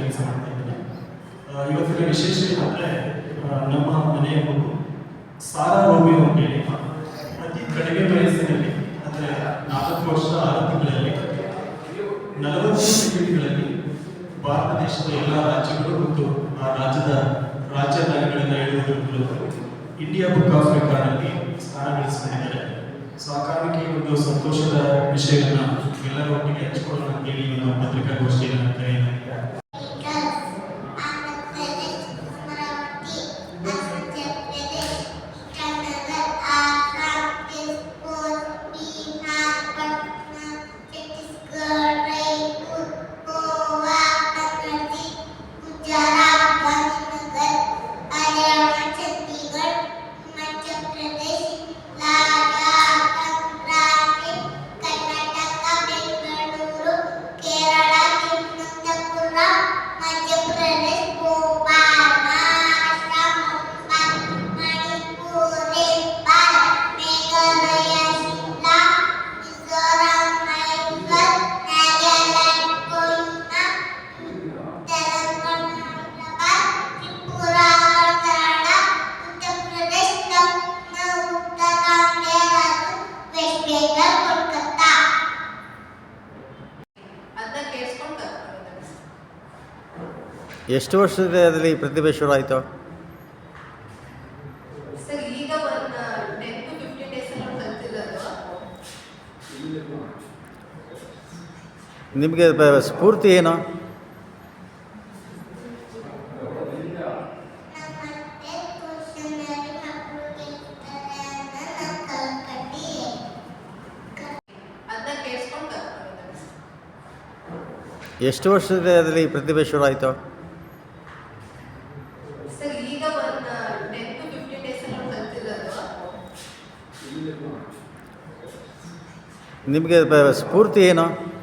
ಕೆಲಸ ಮಾಡ್ತಾ ಇದ್ದಾರೆ. ಇವತ್ತಿನ ವಿಶೇಷ ಏನಂದರೆ ನಮ್ಮ ಮನೆಯ ಮಗು ಸಾರಾ ರೋಮಿಯೋ ಅಂತೇಳಿ ಅತಿ ಕಡಿಮೆ ವಯಸ್ಸಿನಲ್ಲಿ, ಅಂದ್ರೆ ನಾಲ್ಕು ವರ್ಷ ಆರು ತಿಂಗಳಲ್ಲಿ, ನಲವತ್ತು ಭಾರತ ದೇಶದ ಎಲ್ಲ ರಾಜ್ಯಗಳು ಮತ್ತು ಆ ರಾಜ್ಯದ ರಾಜಧಾನಿಗಳಿಂದ ಹೇಳುವುದರ ಮೂಲಕ ಇಂಡಿಯಾ ಬುಕ್ ಆಫ್ ರೆಕಾರ್ಡ್ನಲ್ಲಿ ಸ್ಥಾನ ಗಳಿಸಿಕೊಂಡಿದ್ದಾರೆ ಸೊ ಆ ಕಾರಣಕ್ಕೆ ಒಂದು ಸಂತೋಷದ ವಿಷಯಗಳನ್ನ ಎಲ್ಲರ ಒಟ್ಟಿಗೆ ಹಂಚಿಕೊಳ್ಳೋಣ ಅಂತೇಳಿ ಒಂದು ಪತ್ರಿಕಾಗೋಷ್ಠಿಯನ್ನು ಕರೆಯಲಾಗಿದೆ ಎಷ್ಟು ವರ್ಷದಲ್ಲಿ ಪ್ರತಿಭೆ ಶುರು ಆಯಿತು? ನಿಮಗೆ ಸ್ಫೂರ್ತಿ ಏನು? ಎಷ್ಟು ವರ್ಷದಲ್ಲಿ ಪ್ರತಿಭೆ ಶುರು ಆಯಿತು? ನಿಮಗೆ ಸ್ಫೂರ್ತಿ ಏನು?